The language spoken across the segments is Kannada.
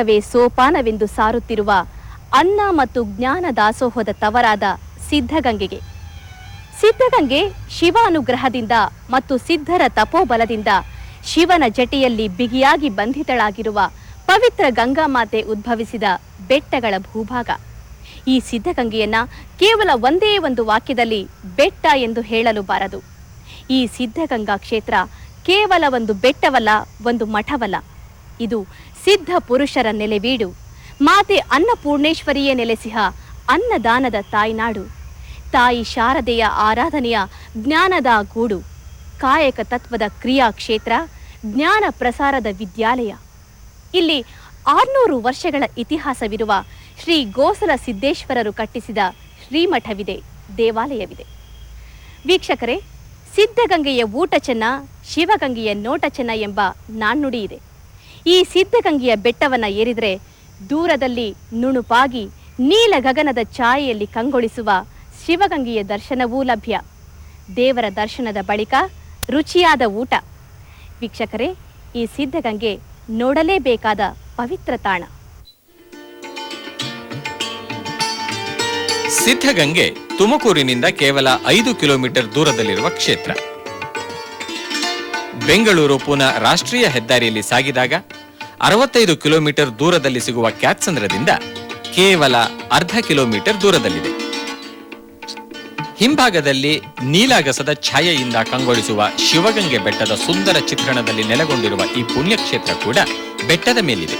ಕಾಯಕವೇ ಸೋಪಾನವೆಂದು ಸಾರುತ್ತಿರುವ ಅನ್ನ ಮತ್ತು ಜ್ಞಾನ ದಾಸೋಹದ ತವರಾದ ಸಿದ್ಧಗಂಗೆಗೆ. ಸಿದ್ಧಗಂಗೆ ಶಿವ ಅನುಗ್ರಹದಿಂದ ಮತ್ತು ಸಿದ್ಧರ ತಪೋಬಲದಿಂದ ಶಿವನ ಜಟಿಯಲ್ಲಿ ಬಿಗಿಯಾಗಿ ಬಂಧಿತಳಾಗಿರುವ ಪವಿತ್ರ ಗಂಗಾಮಾತೆ ಉದ್ಭವಿಸಿದ ಬೆಟ್ಟಗಳ ಭೂಭಾಗ. ಈ ಸಿದ್ಧಗಂಗೆಯನ್ನ ಕೇವಲ ಒಂದೇ ಒಂದು ವಾಕ್ಯದಲ್ಲಿ ಬೆಟ್ಟ ಎಂದು ಹೇಳಲು ಬಾರದು. ಈ ಸಿದ್ಧಗಂಗಾ ಕ್ಷೇತ್ರ ಕೇವಲ ಒಂದು ಬೆಟ್ಟವಲ್ಲ, ಒಂದು ಮಠವಲ್ಲ. ಇದು ಸಿದ್ಧ ಪುರುಷರ ನೆಲೆವೀಡು ಮಾತೆ ಅನ್ನಪೂರ್ಣೇಶ್ವರಿಯೇ ನೆಲೆಸಿಹ ಅನ್ನದಾನದ ತಾಯ್ನಾಡು. ತಾಯಿ ಶಾರದೆಯ ಆರಾಧನೆಯ ಜ್ಞಾನದ ಗೂಡು. ಕಾಯಕ ತತ್ವದ ಕ್ರಿಯಾ ಕ್ಷೇತ್ರ ಜ್ಞಾನ ಪ್ರಸಾರದ ವಿದ್ಯಾಲಯ. ಇಲ್ಲಿ ಆರ್ನೂರು ವರ್ಷಗಳ ಇತಿಹಾಸವಿರುವ ಶ್ರೀ ಗೋಸಲ ಸಿದ್ದೇಶ್ವರರು ಕಟ್ಟಿಸಿದ ಶ್ರೀಮಠವಿದೆ, ದೇವಾಲಯವಿದೆ. ವೀಕ್ಷಕರೇ, ಸಿದ್ಧಗಂಗೆಯ ಊಟ ಚೆನ್ನ ಶಿವಗಂಗೆಯ ನೋಟ ಚೆನ್ನ ಎಂಬ ನಾಣ್ಣುಡಿ ಇದೆ. ಈ ಸಿದ್ಧಗಂಗೆಯ ಬೆಟ್ಟವನ್ನ ಏರಿದರೆ ದೂರದಲ್ಲಿ ನುಣುಪಾಗಿ ನೀಲ ಗಗನದ ಛಾಯೆಯಲ್ಲಿ ಕಂಗೊಳಿಸುವ ಶಿವಗಂಗೆಯ ದರ್ಶನವೂ ಲಭ್ಯ. ದೇವರ ದರ್ಶನದ ಬಳಿಕ ರುಚಿಯಾದ ಊಟ. ವೀಕ್ಷಕರೇ, ಈ ಸಿದ್ಧಗಂಗೆ ನೋಡಲೇಬೇಕಾದ ಪವಿತ್ರ ತಾಣ. ಸಿದ್ಧಗಂಗೆ ತುಮಕೂರಿನಿಂದ ಕೇವಲ ಐದು ಕಿಲೋಮೀಟರ್ ದೂರದಲ್ಲಿರುವ ಕ್ಷೇತ್ರ. ಬೆಂಗಳೂರು, ಪುನಃ ರಾಷ್ಟ್ರೀಯ ಹೆದ್ದಾರಿಯಲ್ಲಿ ಸಾಗಿದಾಗ ಅರವತ್ತೈದು ಕಿಲೋಮೀಟರ್ ದೂರದಲ್ಲಿ ಸಿಗುವ ಕ್ಯಾತ್ಸಂದ್ರದಿಂದ ಕೇವಲ ಅರ್ಧ ಕಿಲೋಮೀಟರ್ ದೂರದಲ್ಲಿದೆ. ಹಿಂಭಾಗದಲ್ಲಿ ನೀಲಾಗಸದ ಛಾಯೆಯಿಂದ ಕಂಗೊಳಿಸುವ ಶಿವಗಂಗೆ ಬೆಟ್ಟದ ಸುಂದರ ಚಿತ್ರಣದಲ್ಲಿ ನೆಲೆಗೊಂಡಿರುವ ಈ ಪುಣ್ಯಕ್ಷೇತ್ರ ಕೂಡ ಬೆಟ್ಟದ ಮೇಲಿದೆ.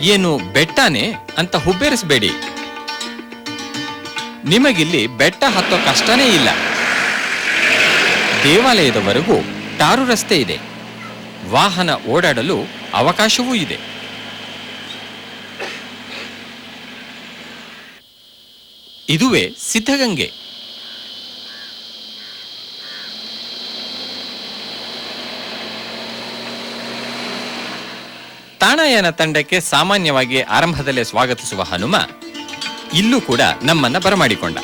ಏನು ಬೆಟ್ಟನೇ ಅಂತ ಹುಬ್ಬೇರಿಸಬೇಡಿ. ನಿಮಗಿಲ್ಲಿ ಬೆಟ್ಟ ಹತ್ತೋ ಕಷ್ಟನೇ ಇಲ್ಲ. ದೇವಾಲಯದವರೆಗೂ ಟಾರು ರಸ್ತೆ ಇದೆ. ವಾಹನ ಓಡಾಡಲು ಅವಕಾಶವೂ ಇದೆ. ಇದುವೇ ಸಿದ್ಧಗಂಗೆ. ತಾಣಾಯನ ತಂಡಕ್ಕೆ ಸಾಮಾನ್ಯವಾಗಿ ಆರಂಭದಲ್ಲೇ ಸ್ವಾಗತಿಸುವ ಹನುಮ ಇಲ್ಲೂ ಕೂಡ ನಮ್ಮನ್ನ ಬರಮಾಡಿಕೊಂಡ.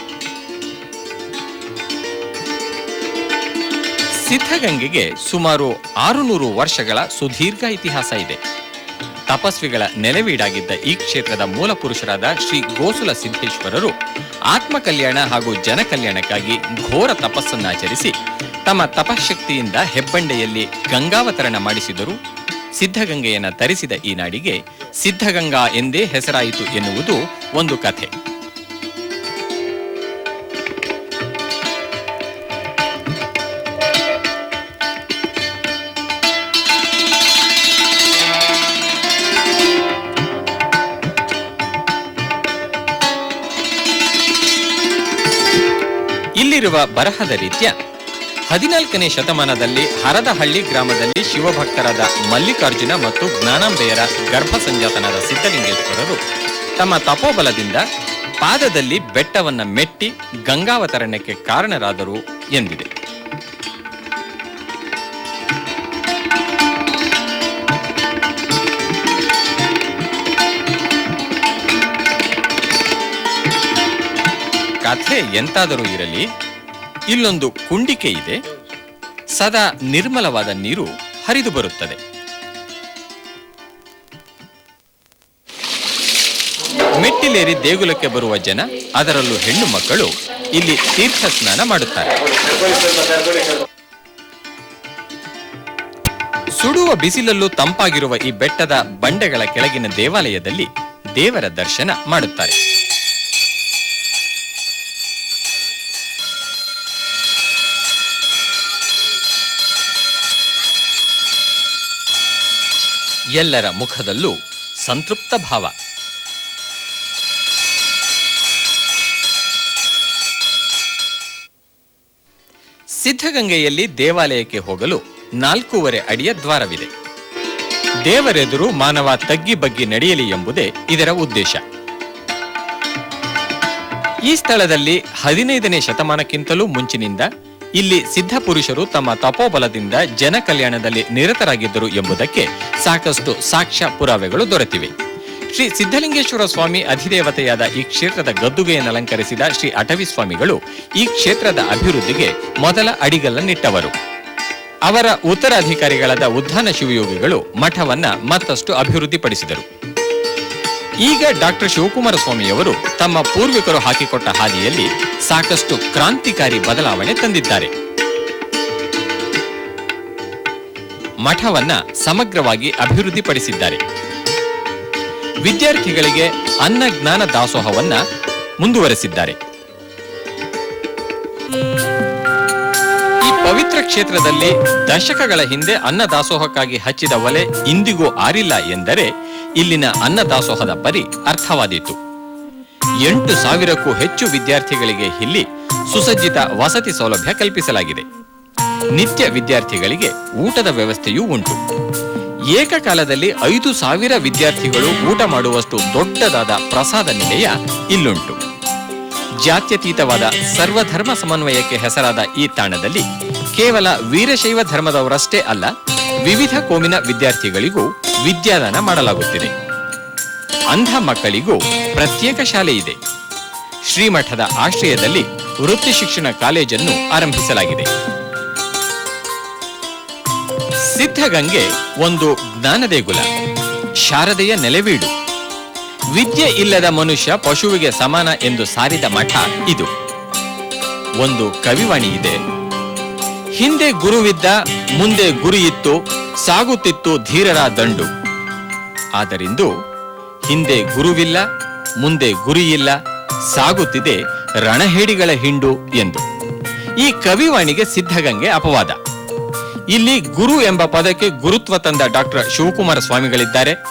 ಸಿದ್ಧಗಂಗೆಗೆ ಸುಮಾರು ಆರುನೂರು ವರ್ಷಗಳ ಸುದೀರ್ಘ ಇತಿಹಾಸ ಇದೆ. ತಪಸ್ವಿಗಳ ನೆಲೆವೀಡಾಗಿದ್ದ ಈ ಕ್ಷೇತ್ರದ ಮೂಲ ಪುರುಷರಾದ ಶ್ರೀ ಗೋಸುಲ ಸಿದ್ದೇಶ್ವರರು ಆತ್ಮಕಲ್ಯಾಣ ಹಾಗೂ ಜನಕಲ್ಯಾಣಕ್ಕಾಗಿ ಘೋರ ತಪಸ್ಸನ್ನಾಚರಿಸಿ ತಮ್ಮ ತಪಶಕ್ತಿಯಿಂದ ಹೆಬ್ಬಂಡೆಯಲ್ಲಿ ಗಂಗಾವತರಣ ಮಾಡಿಸಿದರು. ಸಿದ್ಧಗಂಗೆಯನ್ನು ತರಿಸಿದ ಈ ನಾಡಿಗೆ ಸಿದ್ಧಗಂಗಾ ಎಂದೇ ಹೆಸರಾಯಿತು ಎನ್ನುವುದು ಒಂದು ಕಥೆ. ಇಲ್ಲಿರುವ ಬರಹದ ರೀತ್ಯ. ಹದಿನಾಲ್ಕನೇ ಶತಮಾನದಲ್ಲಿ ಹರದಹಳ್ಳಿ ಗ್ರಾಮದಲ್ಲಿ ಶಿವಭಕ್ತರಾದ ಮಲ್ಲಿಕಾರ್ಜುನ ಮತ್ತು ಜ್ಞಾನಾಂಬೆಯರ ಗರ್ಭ ಸಂಜಾತನಾದ ಸಿದ್ಧಲಿಂಗೇಶ್ವರರು ತಮ್ಮ ತಪೋಬಲದಿಂದ ಪಾದದಲ್ಲಿ ಬೆಟ್ಟವನ್ನ ಮೆಟ್ಟಿ ಗಂಗಾವತರಣಕ್ಕೆ ಕಾರಣರಾದರು ಎಂದಿದೆ. ಕಥೆ ಎಂತಾದರೂ ಇರಲಿ ಇಲ್ಲೊಂದು ಕುಂಡಿಕೆ ಇದೆ. ಸದಾ ನಿರ್ಮಲವಾದ ನೀರು ಹರಿದು ಬರುತ್ತದೆ. ಮೆಟ್ಟಿಲೇರಿ ದೇಗುಲಕ್ಕೆ ಬರುವ ಜನ, ಅದರಲ್ಲೂ ಹೆಣ್ಣು ಮಕ್ಕಳು ಇಲ್ಲಿ ತೀರ್ಥ ಸ್ನಾನ ಮಾಡುತ್ತಾರೆ. ಸುಡುವ ಬಿಸಿಲಲ್ಲೂ ತಂಪಾಗಿರುವ ಈ ಬೆಟ್ಟದ ಬಂಡೆಗಳ ಕೆಳಗಿನ ದೇವಾಲಯದಲ್ಲಿ ದೇವರ ದರ್ಶನ ಮಾಡುತ್ತಾರೆ. ಎಲ್ಲರ ಮುಖದಲ್ಲೂ ಸಂತೃಪ್ತ ಭಾವ. ಸಿದ್ಧಗಂಗೆಯಲ್ಲಿ ದೇವಾಲಯಕ್ಕೆ ಹೋಗಲು ನಾಲ್ಕೂವರೆ ಅಡಿಯ ದ್ವಾರವಿದೆ. ದೇವರೆದುರು ಮಾನವ ತಗ್ಗಿ ಬಗ್ಗಿ ನಡೆಯಲಿ ಎಂಬುದೇ ಇದರ ಉದ್ದೇಶ. ಈ ಸ್ಥಳದಲ್ಲಿ ಹದಿನೈದನೇ ಶತಮಾನಕ್ಕಿಂತಲೂ ಮುಂಚಿನಿಂದ ಇಲ್ಲಿ ಸಿದ್ಧ ಪುರುಷರು ತಮ್ಮ ತಪೋಬಲದಿಂದ ಜನ ಕಲ್ಯಾಣದಲ್ಲಿ ನಿರತರಾಗಿದ್ದರು ಎಂಬುದಕ್ಕೆ ಸಾಕಷ್ಟು ಸಾಕ್ಷ್ಯ ಪುರಾವೆಗಳು ದೊರೆತಿವೆ. ಶ್ರೀ ಸಿದ್ಧಲಿಂಗೇಶ್ವರ ಸ್ವಾಮಿ ಅಧಿದೇವತೆಯಾದ ಈ ಕ್ಷೇತ್ರದ ಗದ್ದುಗೆಯನ್ನು ಅಲಂಕರಿಸಿದ ಶ್ರೀ ಅಟವಿ ಸ್ವಾಮಿಗಳು ಈ ಕ್ಷೇತ್ರದ ಅಭಿವೃದ್ಧಿಗೆ ಮೊದಲ ಅಡಿಗಲ್ಲನ್ನಿಟ್ಟವರು. ಅವರ ಉತ್ತರಾಧಿಕಾರಿಗಳಾದ ಉದ್ಧಾನ ಶಿವಯೋಗಿಗಳು ಮಠವನ್ನ ಮತ್ತಷ್ಟು ಅಭಿವೃದ್ಧಿಪಡಿಸಿದರು. ಈಗ ಡಾಕ್ಟರ್ ಶಿವಕುಮಾರ ಸ್ವಾಮಿಯವರು ತಮ್ಮ ಪೂರ್ವಿಕರು ಹಾಕಿಕೊಟ್ಟ ಹಾದಿಯಲ್ಲಿ ಸಾಕಷ್ಟು ಕ್ರಾಂತಿಕಾರಿ ಬದಲಾವಣೆ ತಂದಿದ್ದಾರೆ. ಮಠವನ್ನ ಸಮಗ್ರವಾಗಿ ಅಭಿವೃದ್ಧಿಪಡಿಸಿದ್ದಾರೆ. ವಿದ್ಯಾರ್ಥಿಗಳಿಗೆ ಅನ್ನ ಜ್ಞಾನ ದಾಸೋಹವನ್ನ ಮುಂದುವರೆಸಿದ್ದಾರೆ. ಈ ಪವಿತ್ರ ಕ್ಷೇತ್ರದಲ್ಲಿ ದಶಕಗಳ ಹಿಂದೆ ಅನ್ನ ದಾಸೋಹಕ್ಕಾಗಿ ಹಚ್ಚಿದ ಒಲೆ ಇಂದಿಗೂ ಆರಿಲ್ಲ ಎಂದರೆ ಇಲ್ಲಿನ ಅನ್ನದಾಸೋಹದ ಪರಿ ಅರ್ಥವಾದೀತು. ಎಂಟು ಸಾವಿರಕ್ಕೂ ಹೆಚ್ಚು ವಿದ್ಯಾರ್ಥಿಗಳಿಗೆ ಇಲ್ಲಿ ಸುಸಜ್ಜಿತ ವಸತಿ ಸೌಲಭ್ಯ ಕಲ್ಪಿಸಲಾಗಿದೆ. ನಿತ್ಯ ವಿದ್ಯಾರ್ಥಿಗಳಿಗೆ ಊಟದ ವ್ಯವಸ್ಥೆಯೂ ಉಂಟು. ಏಕಕಾಲದಲ್ಲಿ ಐದು ಸಾವಿರ ವಿದ್ಯಾರ್ಥಿಗಳು ಊಟ ಮಾಡುವಷ್ಟು ದೊಡ್ಡದಾದ ಪ್ರಸಾದ ನಿಲಯ ಇಲ್ಲುಂಟು. ಜಾತ್ಯತೀತವಾದ ಸರ್ವಧರ್ಮ ಸಮನ್ವಯಕ್ಕೆ ಹೆಸರಾದ ಈ ತಾಣದಲ್ಲಿ ಕೇವಲ ವೀರಶೈವ ಧರ್ಮದವರಷ್ಟೇ ಅಲ್ಲ, ವಿವಿಧ ಕೋಮಿನ ವಿದ್ಯಾರ್ಥಿಗಳಿಗೂ ವಿದ್ಯಾದಾನ ಮಾಡಲಾಗುತ್ತಿದೆ. ಅಂಧ ಮಕ್ಕಳಿಗೂ ಪ್ರತ್ಯೇಕ ಶಾಲೆ ಇದೆ. ಶ್ರೀಮಠದ ಆಶ್ರಯದಲ್ಲಿ ವೃತ್ತಿ ಶಿಕ್ಷಣ ಕಾಲೇಜನ್ನು ಆರಂಭಿಸಲಾಗಿದೆ. ಸಿದ್ಧಗಂಗೆ ಒಂದು ಜ್ಞಾನ ದೇಗುಲ ಶಾರದೆಯ ನೆಲೆವೀಡು. ವಿದ್ಯೆ ಇಲ್ಲದ ಮನುಷ್ಯ ಪಶುವಿಗೆ ಸಮಾನ ಎಂದು ಸಾರಿದ ಮಠ ಇದು. ಒಂದು ಕವಿವಾಣಿ ಇದೆ. ಹಿಂದೆ ಗುರುವಿದ್ದ, ಮುಂದೆ ಗುರಿಯಿತ್ತು ಸಾಗುತ್ತಿತ್ತು ಧೀರರ ದಂಡು. ಆದರಿಂದು ಹಿಂದೆ ಗುರುವಿಲ್ಲ, ಮುಂದೆ ಗುರಿಯಿಲ್ಲ, ಸಾಗುತ್ತಿದೆ ರಣಹೇಡಿಗಳ ಹಿಂಡು ಎಂದು. ಈ ಕವಿವಾಣಿಗೆ ಸಿದ್ಧಗಂಗೆ ಅಪವಾದ. ಇಲ್ಲಿ ಗುರು ಎಂಬ ಪದಕ್ಕೆ ಗುರುತ್ವ ತಂದ ಡಾಕ್ಟರ್ ಶಿವಕುಮಾರ ಸ್ವಾಮಿಗಳಿದ್ದಾರೆ.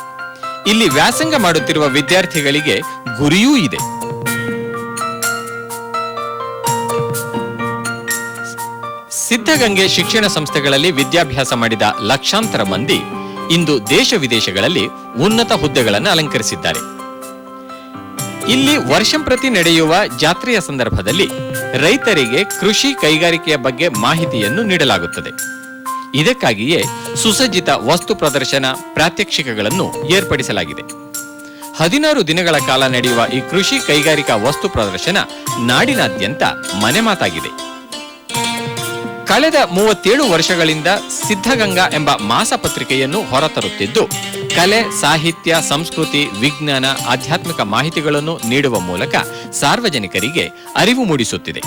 ಇಲ್ಲಿ ವ್ಯಾಸಂಗ ಮಾಡುತ್ತಿರುವ ವಿದ್ಯಾರ್ಥಿಗಳಿಗೆ ಗುರಿಯೂ ಇದೆ. ಸಿದ್ಧಗಂಗೆ ಶಿಕ್ಷಣ ಸಂಸ್ಥೆಗಳಲ್ಲಿ ವಿದ್ಯಾಭ್ಯಾಸ ಮಾಡಿದ ಲಕ್ಷಾಂತರ ಮಂದಿ ಇಂದು ದೇಶ ವಿದೇಶಗಳಲ್ಲಿ ಉನ್ನತ ಹುದ್ದೆಗಳನ್ನು ಅಲಂಕರಿಸಿದ್ದಾರೆ. ಇಲ್ಲಿ ವರ್ಷಂಪ್ರತಿ ನಡೆಯುವ ಜಾತ್ರೆಯ ಸಂದರ್ಭದಲ್ಲಿ ರೈತರಿಗೆ ಕೃಷಿ ಕೈಗಾರಿಕೆಯ ಬಗ್ಗೆ ಮಾಹಿತಿಯನ್ನು ನೀಡಲಾಗುತ್ತದೆ. ಇದಕ್ಕಾಗಿಯೇ ಸುಸಜ್ಜಿತ ವಸ್ತು ಪ್ರದರ್ಶನ ಪ್ರಾತ್ಯಕ್ಷಿಕಗಳನ್ನು ಏರ್ಪಡಿಸಲಾಗಿದೆ. ಹದಿನಾರು ದಿನಗಳ ಕಾಲ ನಡೆಯುವ ಈ ಕೃಷಿ ಕೈಗಾರಿಕಾ ವಸ್ತು ಪ್ರದರ್ಶನ ನಾಡಿನಾದ್ಯಂತ ಮನೆಮಾತಾಗಿದೆ. ಕಳೆದ ಮೂವತ್ತೇಳು ವರ್ಷಗಳಿಂದ ಸಿದ್ಧಗಂಗಾ ಎಂಬ ಮಾಸಪತ್ರಿಕೆಯನ್ನು ಹೊರತರುತ್ತಿದ್ದು, ಕಲೆ, ಸಾಹಿತ್ಯ, ಸಂಸ್ಕೃತಿ, ವಿಜ್ಞಾನ, ಆಧ್ಯಾತ್ಮಿಕ ಮಾಹಿತಿಗಳನ್ನು ನೀಡುವ ಮೂಲಕ ಸಾರ್ವಜನಿಕರಿಗೆ ಅರಿವು ಮೂಡಿಸುತ್ತಿದೆ.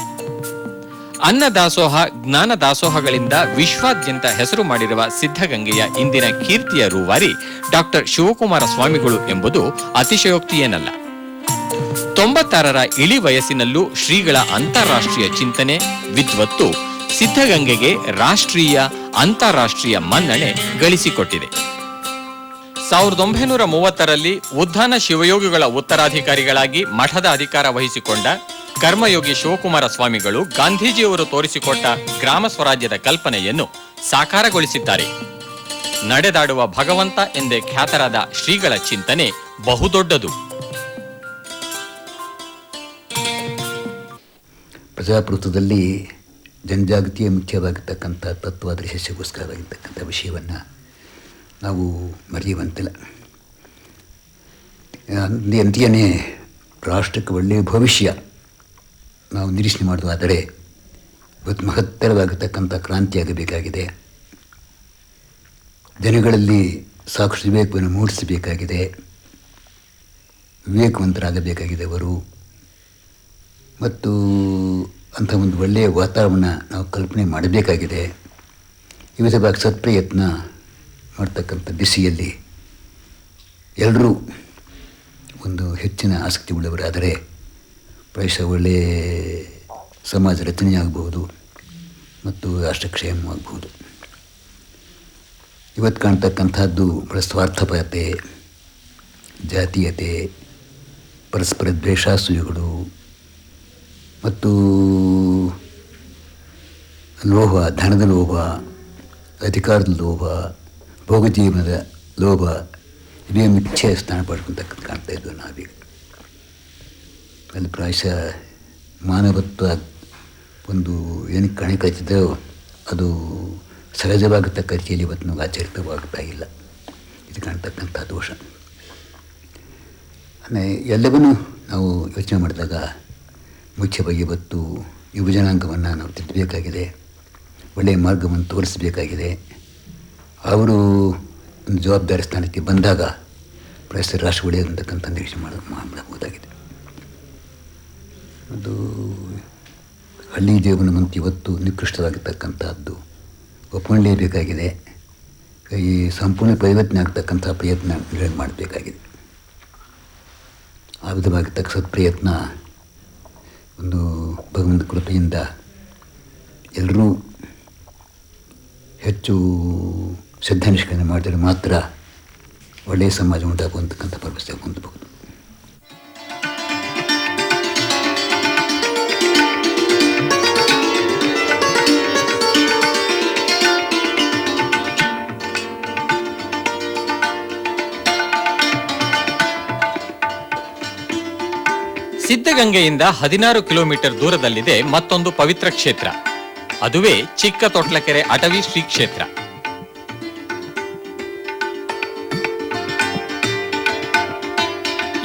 ಅನ್ನ ದಾಸೋಹ, ಜ್ಞಾನ ದಾಸೋಹಗಳಿಂದ ವಿಶ್ವಾದ್ಯಂತ ಹೆಸರು ಮಾಡಿರುವ ಸಿದ್ಧಗಂಗೆಯ ಇಂದಿನ ಕೀರ್ತಿಯ ರೂವಾರಿ ಡಾಕ್ಟರ್ ಶಿವಕುಮಾರ ಸ್ವಾಮಿಗಳು ಎಂಬುದು ಅತಿಶಯೋಕ್ತಿಯೇನಲ್ಲ ತೊಂಬತ್ತಾರರ ಇಳಿ ವಯಸ್ಸಿನಲ್ಲೂ ಶ್ರೀಗಳ ಅಂತಾರಾಷ್ಟ್ರೀಯ ಚಿಂತನೆ, ವಿದ್ವತ್ತು ಸಿದ್ಧಗಂಗೆಗೆ ರಾಷ್ಟ್ರೀಯ, ಅಂತಾರಾಷ್ಟ್ರೀಯ ಮನ್ನಣೆ ಗಳಿಸಿಕೊಟ್ಟಿದೆ. ಸಾವಿರದ ಒಂಬೈನೂರ ಮೂವತ್ತರಲ್ಲಿ ಉದ್ಧಾನ ಶಿವಯೋಗಿಗಳ ಉತ್ತರಾಧಿಕಾರಿಗಳಾಗಿ ಮಠದ ಅಧಿಕಾರ ವಹಿಸಿಕೊಂಡ ಕರ್ಮಯೋಗಿ ಶಿವಕುಮಾರ ಸ್ವಾಮಿಗಳು ಗಾಂಧೀಜಿಯವರು ತೋರಿಸಿಕೊಟ್ಟ ಗ್ರಾಮ ಸ್ವರಾಜ್ಯದ ಕಲ್ಪನೆಯನ್ನು ಸಾಕಾರಗೊಳಿಸಿದ್ದಾರೆ. ನಡೆದಾಡುವ ಭಗವಂತ ಎಂದೇ ಖ್ಯಾತರಾದ ಶ್ರೀಗಳ ಚಿಂತನೆ ಬಹುದೊಡ್ಡದು. ಪ್ರಜಾಪ್ರಭುತ್ವದಲ್ಲಿ ಜನಜಾಗೃತಿಯೇ ಮುಖ್ಯವಾಗಿರ್ತಕ್ಕಂಥ ತತ್ವ ದೃಶ್ಯಗೋಸ್ಕರವಾಗಿರ್ತಕ್ಕಂಥ ವಿಷಯವನ್ನು ನಾವು ಮರೆಯುವಂತಿಲ್ಲ. ಅಂತೆಯೇ ರಾಷ್ಟ್ರಕ್ಕೆ ಒಳ್ಳೆಯ ಭವಿಷ್ಯ ನಾವು ನಿರೀಕ್ಷಣೆ ಮಾಡುವುದಾದರೆ ಇವತ್ತು ಮಹತ್ತರವಾಗಿರ್ತಕ್ಕಂಥ ಕ್ರಾಂತಿಯಾಗಬೇಕಾಗಿದೆ ಜನಗಳಲ್ಲಿ ಸಾಕಷ್ಟು ವಿವೇಕವನ್ನು ಮೂಡಿಸಬೇಕಾಗಿದೆ. ವಿವೇಕವಂತರಾಗಬೇಕಾಗಿದೆ ಅವರು. ಮತ್ತು ಅಂಥ ಒಂದು ಒಳ್ಳೆಯ ವಾತಾವರಣ ನಾವು ಕಲ್ಪನೆ ಮಾಡಬೇಕಾಗಿದೆ. ಇವತ್ತು ಸತ್ಪ್ರಯತ್ನ ಮಾಡ್ತಕ್ಕಂಥ ಬಿಸಿಯಲ್ಲಿ ಎಲ್ಲರೂ ಒಂದು ಹೆಚ್ಚಿನ ಆಸಕ್ತಿ ಉಳ್ಳವರಾದರೆ ಪ್ರಾಯಶಃ ಒಳ್ಳೆಯ ಸಮಾಜ ರಚನೆಯಾಗಬಹುದು ಮತ್ತು ರಾಷ್ಟ್ರಕ್ಷೇಮವಾಗಬಹುದು ಇವತ್ತು ಕಾಣ್ತಕ್ಕಂಥದ್ದು ಬಹಳ ಸ್ವಾರ್ಥಪರತೆ, ಜಾತೀಯತೆ, ಪರಸ್ಪರ ದ್ವೇಷಾಸೂಯಗಳು ಮತ್ತು ಲೋಭ ಧನದ ಲೋಭ ಅಧಿಕಾರದ ಲೋಭ ಭೋಗಜೀವನದ ಲೋಭ ಇದೇ ಮಿಚ್ಛೆ ಸ್ಥಾನ ಪಡ್ಕೊತಕ್ಕಂಥ ಕಾಣ್ತಾ ಇದ್ವು ನಾವೀಗ. ಅಲ್ಲಿ ಪ್ರಾಯಶಃ ಮಾನವತ್ವ ಒಂದು ಏನು ಕಣೆ ಕಚ್ಚಿದೋ ಅದು ಸಹಜವಾಗತಕ್ಕ ರೀತಿಯಲ್ಲಿ ಇವತ್ತು ನಮಗೆ ಆಚರಿತವಾಗ್ತಾ ಇಲ್ಲ. ಇದು ಕಾಣ್ತಕ್ಕಂಥ ದೋಷ. ಅಂದರೆ ಎಲ್ಲವನ್ನೂ ನಾವು ಯೋಚನೆ ಮಾಡಿದಾಗ ಮುಖ್ಯವಾಗಿ ಇವತ್ತು ಯುವ ಜನಾಂಗವನ್ನು ನಾವು ತಿದ್ದಬೇಕಾಗಿದೆ ಒಳ್ಳೆಯ ಮಾರ್ಗವನ್ನು ತೋರಿಸಬೇಕಾಗಿದೆ. ಅವರು ಜವಾಬ್ದಾರಿ ಸ್ಥಾನಕ್ಕೆ ಬಂದಾಗ ಪರಿಸರ ರಾಷ್ಟ್ರ ಒಳ್ಳೆಯದಂತಕ್ಕಂಥ ನಿರೀಕ್ಷೆ ಮಾಡ ಮಾಡಬಹುದಾಗಿದೆ. ಅದು ಹಳ್ಳಿ ಜೀವನವಂತ ಇವತ್ತು ನಿಕೃಷ್ಟವಾಗಿರ್ತಕ್ಕಂಥದ್ದು. ಒಪ್ಪಿಕೊಳ್ಳಲೇಬೇಕಾಗಿದೆ ಈ ಸಂಪೂರ್ಣ ಪರಿವರ್ತನೆ ಆಗ್ತಕ್ಕಂಥ ಪ್ರಯತ್ನ ಮಾಡಬೇಕಾಗಿದೆ. ಆ ವಿಧವಾಗಿರ್ತಕ್ಕ ಸತ್ಪ್ರಯತ್ನ ಒಂದು ಭಗವಂತ ಕೃಪೆಯಿಂದ ಎಲ್ಲರೂ ಹೆಚ್ಚು ಶ್ರದ್ಧಾನಿಷ್ಕರಣೆ ಮಾಡಿದರೆ ಮಾತ್ರ ಒಳ್ಳೆಯ ಸಮಾಜ ಉಂಟಾಗುವಂತಕ್ಕಂಥ ಭರವಸೆ ಹೊಂದಬಹುದು ಸಿದ್ಧಗಂಗೆಯಿಂದ ಹದಿನಾರು ಕಿಲೋಮೀಟರ್ ದೂರದಲ್ಲಿದೆ ಮತ್ತೊಂದು ಪವಿತ್ರ ಕ್ಷೇತ್ರ. ಅದುವೇ ಚಿಕ್ಕ ತೊಟ್ಲಕೆರೆ ಅಟವಿ ಶ್ರೀ ಕ್ಷೇತ್ರ.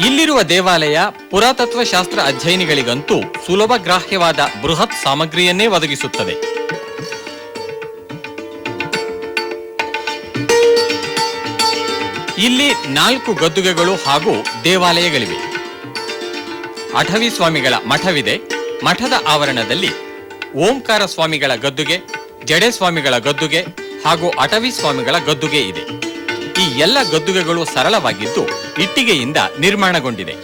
ಇಲ್ಲಿರುವ ದೇವಾಲಯ ಪುರಾತತ್ವ ಶಾಸ್ತ್ರ ಅಧ್ಯಯನಿಗಳಿಗಂತೂ ಸುಲಭ ಗ್ರಾಹ್ಯವಾದ ಬೃಹತ್ ಸಾಮಗ್ರಿಯನ್ನೇ ಒದಗಿಸುತ್ತದೆ. ಇಲ್ಲಿ ನಾಲ್ಕು ಗದ್ದುಗೆಗಳು ಹಾಗೂ ದೇವಾಲಯಗಳಿವೆ. ಅಠವಿ ಸ್ವಾಮಿಗಳ ಮಠವಿದೆ. ಮಠದ ಆವರಣದಲ್ಲಿ ಓಂಕಾರ ಸ್ವಾಮಿಗಳ ಗದ್ದುಗೆ, ಜಡೆ ಸ್ವಾಮಿಗಳ ಗದ್ದುಗೆ ಹಾಗೂ ಅಟವಿ ಸ್ವಾಮಿಗಳ ಗದ್ದುಗೆ ಇದೆ. ಈ ಎಲ್ಲ ಗದ್ದುಗೆಗಳು ಸರಳವಾಗಿದ್ದು ಇಟ್ಟಿಗೆಯಿಂದ ನಿರ್ಮಾಣಗೊಂಡಿದೆ.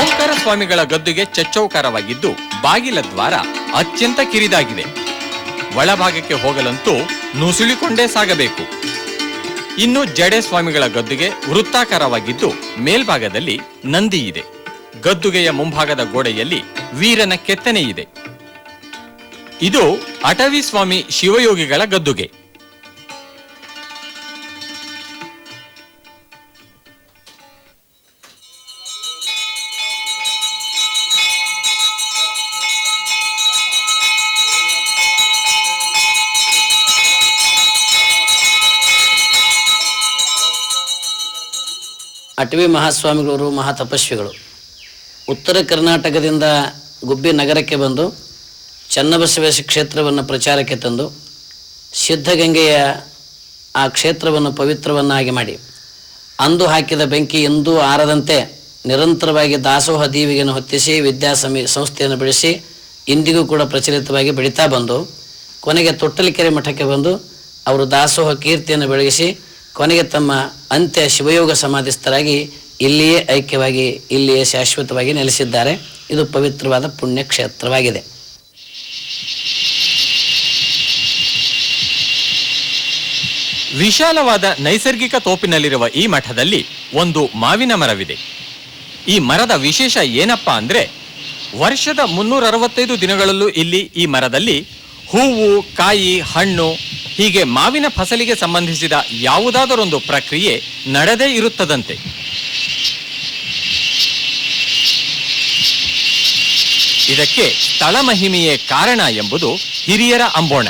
ಓಂಕಾರ ಸ್ವಾಮಿಗಳ ಗದ್ದುಗೆ ಚಚ್ಚೌಕಾರವಾಗಿದ್ದು ಬಾಗಿಲ ದ್ವಾರ ಅತ್ಯಂತ ಕಿರಿದಾಗಿದೆ. ಒಳಭಾಗಕ್ಕೆ ಹೋಗಲಂತೂ ನುಸುಳಿಕೊಂಡೇ ಸಾಗಬೇಕು. ಇನ್ನು ಜಡೆ ಸ್ವಾಮಿಗಳ ಗದ್ದುಗೆ ವೃತ್ತಾಕಾರವಾಗಿದ್ದು ಮೇಲ್ಭಾಗದಲ್ಲಿ ನಂದಿ ಇದೆ. ಗದ್ದುಗೆಯ ಮುಂಭಾಗದ ಗೋಡೆಯಲ್ಲಿ ವೀರನ ಕೆತ್ತನೆ ಇದೆ. ಇದು ಅಟವಿ ಸ್ವಾಮಿ ಶಿವಯೋಗಿಗಳ ಗದ್ದುಗೆ. ಅಟವಿ ಮಹಾಸ್ವಾಮಿಗಳವರು ಮಹಾ ತಪಸ್ವಿಗಳು ಉತ್ತರ ಕರ್ನಾಟಕದಿಂದ ಗುಬ್ಬಿ ನಗರಕ್ಕೆ ಬಂದು ಚನ್ನಬಸವೇಶ್ವರ ಕ್ಷೇತ್ರವನ್ನು ಪ್ರಚಾರಕ್ಕೆ ತಂದು ಸಿದ್ಧಗಂಗೆಯ ಆ ಕ್ಷೇತ್ರವನ್ನು ಪವಿತ್ರವನ್ನಾಗಿ ಮಾಡಿ. ಅಂದು ಹಾಕಿದ ಬೆಂಕಿ ಎಂದೂ ಆರದಂತೆ ನಿರಂತರವಾಗಿ ದಾಸೋಹ ದೀವಿಗೆಯನ್ನು ಹೊತ್ತಿಸಿ ವಿದ್ಯಾಸಮಿ ಸಂಸ್ಥೆಯನ್ನು ಬೆಳೆಸಿ ಇಂದಿಗೂ ಕೂಡ ಪ್ರಚಲಿತವಾಗಿ ಬೆಳೀತಾ ಬಂದು ಕೊನೆಗೆ ತೊಟ್ಟಲಿಕೆರೆ ಮಠಕ್ಕೆ ಬಂದು ಅವರು ದಾಸೋಹ ಕೀರ್ತಿಯನ್ನು ಬೆಳಗಿಸಿ ಕೊನೆಗೆ ತಮ್ಮ ಅಂತ್ಯ ಶಿವಯೋಗ ಸಮಾಧಿಸ್ಥರಾಗಿ ಇಲ್ಲಿಯೇ ಐಕ್ಯವಾಗಿ, ಇಲ್ಲಿಯೇ ಶಾಶ್ವತವಾಗಿ ನೆಲೆಸಿದ್ದಾರೆ. ಇದು ಪವಿತ್ರವಾದ ಪುಣ್ಯ ಕ್ಷೇತ್ರವಾಗಿದೆ ವಿಶಾಲವಾದ ನೈಸರ್ಗಿಕ ತೋಪಿನಲ್ಲಿರುವ ಈ ಮಠದಲ್ಲಿ ಒಂದು ಮಾವಿನ ಮರವಿದೆ. ಈ ಮರದ ವಿಶೇಷ ಏನಪ್ಪಾ ಅಂದ್ರೆ, ವರ್ಷದ ಮುನ್ನೂರ ಅರವತ್ತೈದು ದಿನಗಳಲ್ಲೂ ಇಲ್ಲಿ ಈ ಮರದಲ್ಲಿ ಹೂವು, ಕಾಯಿ, ಹಣ್ಣು ಹೀಗೆ ಮಾವಿನ ಫಸಲಿಗೆ ಸಂಬಂಧಿಸಿದ ಯಾವುದಾದರೊಂದು ಪ್ರಕ್ರಿಯೆ ನಡೆದೇ ಇರುತ್ತದಂತೆ. ಇದಕ್ಕೆ ಸ್ಥಳ ಮಹಿಮೆಯೇ ಕಾರಣ ಎಂಬುದು ಹಿರಿಯರ ಅಂಬೋಣ.